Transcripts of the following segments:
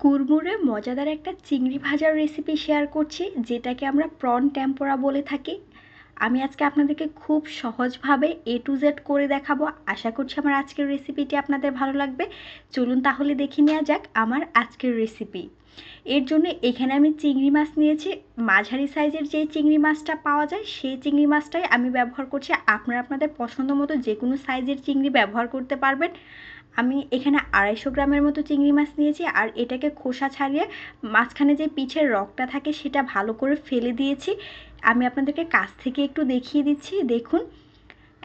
কুড়মুড়ে মজাদার একটা চিংড়ি ভাজার রেসিপি শেয়ার করছি, যেটাকে আমরা প্রন টেম্পোরা বলে থাকি। আমি আজকে আপনাদেরকে খুব সহজভাবে এ টু জেড করে দেখাবো। আশা করছি আমার আজকের রেসিপিটি আপনাদের ভালো লাগবে। চলুন তাহলে দেখে নেওয়া যাক আমার আজকের রেসিপি এর জন্য এখানে আমি চিংড়ি মাছ নিয়েছি। মাঝারি সাইজের যে চিংড়ি মাছটা পাওয়া যায়, সেই চিংড়ি মাছটাই আমি ব্যবহার করছি। আপনারা আপনাদের পছন্দ মতো যে কোনো সাইজের চিংড়ি ব্যবহার করতে পারবেন। আমি এখানে আড়াইশো গ্রামের মতো চিংড়ি মাছ নিয়েছি আর এটাকে খোসা ছাড়িয়ে মাঝখানে যে পিঠের রকটা থাকে সেটা ভালো করে ফেলে দিয়েছি। আমি আপনাদেরকে কাছ থেকে একটু দেখিয়ে দিচ্ছি, দেখুন।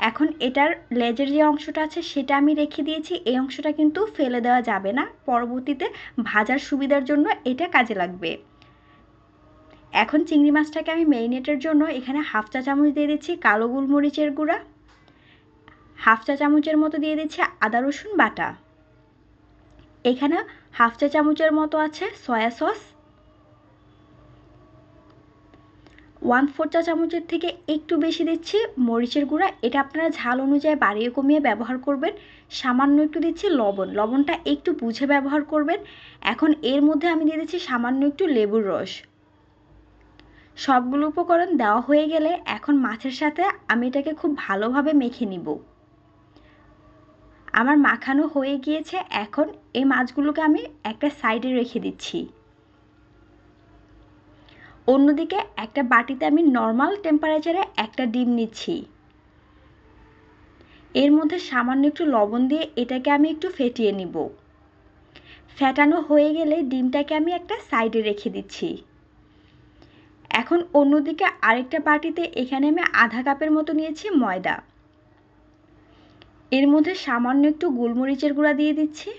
এখন এটার লেজের যে অংশটা আছে সেটা আমি রেখে দিয়েছি। এই অংশটা কিন্তু ফেলে দেওয়া যাবে না। পরবর্তীতে ভাজার সুবিধার জন্য এটা কাজে লাগবে। এখন চিংড়ি মাছটাকে আমি মেরিনেটের জন্য এখানে হাফ চা চামচ দিয়ে দিচ্ছি কালো গোলমরিচের গুঁড়া। হাফ চা চামচের মতো দিয়ে দিচ্ছি আদা, রসুন বাটা। এখানে হাফ চা চামচের মতো আছে সয়া সস। ওয়ান ফোর চা চামচের থেকে একটু বেশি দিচ্ছি মরিচের গুঁড়া। এটা আপনারা ঝাল অনুযায়ী বাড়িয়ে কমিয়ে ব্যবহার করবেন। সামান্য একটু দিচ্ছি লবণ। লবণটা একটু বুঝে ব্যবহার করবেন। এখন এর মধ্যে আমি দিয়ে দিচ্ছি সামান্য একটু লেবুর রস। সবগুলো উপকরণ দেওয়া হয়ে গেলে এখন মাছের সাথে আমি এটাকে খুব ভালোভাবে মেখে নিব। আমার মাখানো হয়ে গিয়েছে, এখন এই মাছগুলোকে আমি একটা সাইডে রেখে দিচ্ছি। অন্যদিকে একটা বাটিতে আমি নর্মাল টেম্পারেচারে একটা ডিম নিচ্ছি। এর মধ্যে সামান্য একটু লবণ দিয়ে এটাকে আমি একটু ফেটিয়ে নিব। ফেটানো হয়ে গেলে ডিমটাকে আমি একটা সাইডে রেখে দিচ্ছি। এখন অন্যদিকে আরেকটা বাটিতে এখানে আমি আধা কাপের মতো নিয়েছি ময়দা। এর মধ্যে সামান্য একটু গোলমরিচের গুঁড়া দিয়ে দিচ্ছি।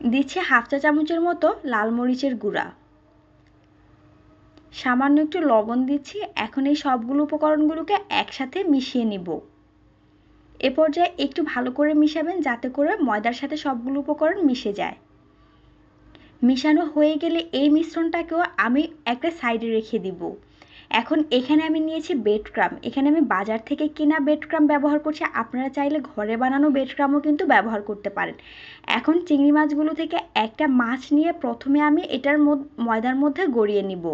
দিচ্ছি হাফ চা চামচের মতো লাল মরিচের গুঁড়া। সামান্য একটু লবণ দিচ্ছি। এখন এই সবগুলো উপকরণগুলোকে একসাথে মিশিয়ে নিব। এ পর্যায়ে একটু ভালো করে মিশাবেন যাতে করে ময়দার সাথে সবগুলো উপকরণ মিশে যায়। মিশানো হয়ে গেলে এই মিশ্রণটাকেও আমি একটা সাইডে রেখে দিব। এখন এখানে আমি নিয়েছি বেড ক্রাম এখানে আমি বাজার থেকে কেনা বেড ক্রাম ব্যবহার করছি। আপনারা চাইলে ঘরে বানানো বেড ক্রামও কিন্তু ব্যবহার করতে পারেন। এখন চিংড়ি মাছগুলো থেকে একটা মাছ নিয়ে প্রথমে আমি এটার ময়দার মধ্যে গড়িয়ে নিব।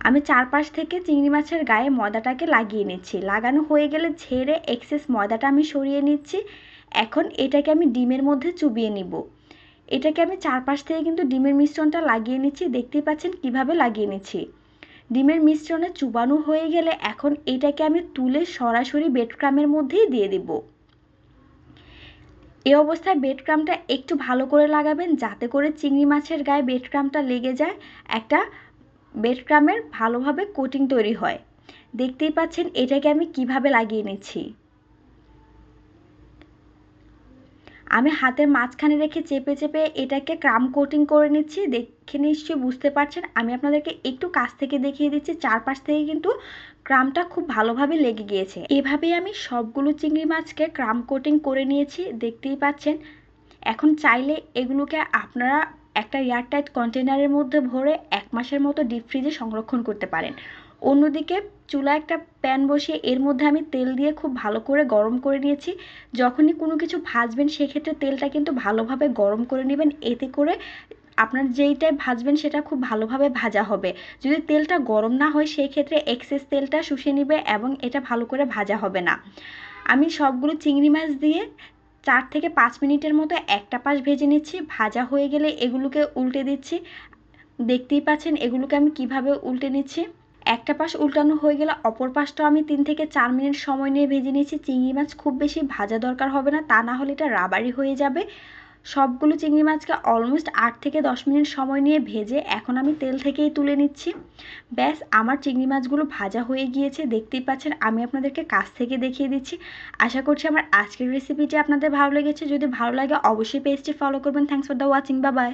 আমি চারপাশ থেকে চিংড়ি মাছের গায়ে ময়দাটাকে লাগিয়ে নিচ্ছি। লাগানো হয়ে গেলে ঝেড়ে এক্সেস ময়দাটা আমি সরিয়ে নিচ্ছি। এখন এটাকে আমি ডিমের মধ্যে চুবিয়ে নিব। এটাকে আমি চারপাশ থেকে কিন্তু ডিমের মিশ্রণটা লাগিয়ে নিচ্ছি। দেখতেই পাচ্ছেন কীভাবে লাগিয়ে নিচ্ছি। ডিমের মিশ্রণে চুবানো হয়ে গেলে এখন এটাকে আমি তুলে সরাসরি বেডক্রামের মধ্যেই দিয়ে দেব। এ অবস্থায় বেডক্রামটা একটু ভালো করে লাগাবেন যাতে করে চিংড়ি মাছের গায়ে বেডক্রামটা লেগে যায়। একটা বেডক্রামের ভালোভাবে কোটিং তৈরি হয়। দেখতেই পাচ্ছেন এটাকে আমি কীভাবে লাগিয়ে নিচ্ছি। আমি হাতের মাঝখানে রেখে চেপে চেপে এটাকে ক্রাম কোটিং করে নিচ্ছি। দেখে নিশ্চয়ই বুঝতে পারছেন, আমি আপনাদেরকে একটু কাছ থেকে দেখিয়ে দিচ্ছি। চারপাশ থেকে কিন্তু ক্রামটা খুব ভালোভাবে লেগে গিয়েছে। এভাবেই আমি সবগুলো চিংড়ি মাছকে ক্রাম কোটিং করে নিয়েছি, দেখতেই পাচ্ছেন। এখন চাইলে এগুলোকে আপনারা একটা এয়ারটাইট কন্টেনারের মধ্যে ভরে এক মাসের মতো ডিপ ফ্রিজে সংরক্ষণ করতে পারেন। অন্যদিকে চুলা একটা প্যান বসিয়ে এর মধ্যে আমি তেল দিয়ে খুব ভালো করে গরম করে নিয়েছি। যখনই কোনো কিছু ভাজবেন, সেক্ষেত্রে তেলটা কিন্তু ভালোভাবে গরম করে নেবেন। এতে করে আপনার যেইটাই ভাজবেন, সেটা খুব ভালোভাবে ভাজা হবে। যদি তেলটা গরম না হয় সেই ক্ষেত্রে এক্সেস তেলটা শুষে নিবে এবং এটা ভালো করে ভাজা হবে না। আমি সবগুলো চিংড়ি মাছ দিয়ে চার থেকে পাঁচ মিনিটের মতো একটা পাশ ভেজে নিচ্ছি। ভাজা হয়ে গেলে এগুলোকে উল্টে দিচ্ছি। দেখতেই পাচ্ছেন এগুলোকে আমি কীভাবে উল্টে নিচ্ছি। একটা পাশ উল্টানো হয়ে গেলে অপর পাশটাও আমি তিন থেকে চার মিনিট সময় নিয়ে ভেজে নিয়েছি। চিংড়ি মাছ খুব বেশি ভাজা দরকার হবে না, তা না হলে এটা রাবারি হয়ে যাবে। সবগুলো চিংড়ি মাছকে অলমোস্ট আট থেকে দশ মিনিট সময় নিয়ে ভেজে এখন আমি তেল থেকেই তুলে নিচ্ছি। ব্যাস, আমার চিংড়ি মাছগুলো ভাজা হয়ে গিয়েছে। দেখতেই পাচ্ছেন, আমি আপনাদেরকে কাছ থেকে দেখিয়ে দিচ্ছি। আশা করছি আমার আজকের রেসিপিটি আপনাদের ভালো লেগেছে। যদি ভালো লাগে, অবশ্যই পেজটি ফলো করবেন। থ্যাংকস ফর দ্য ওয়াচিং বা বাই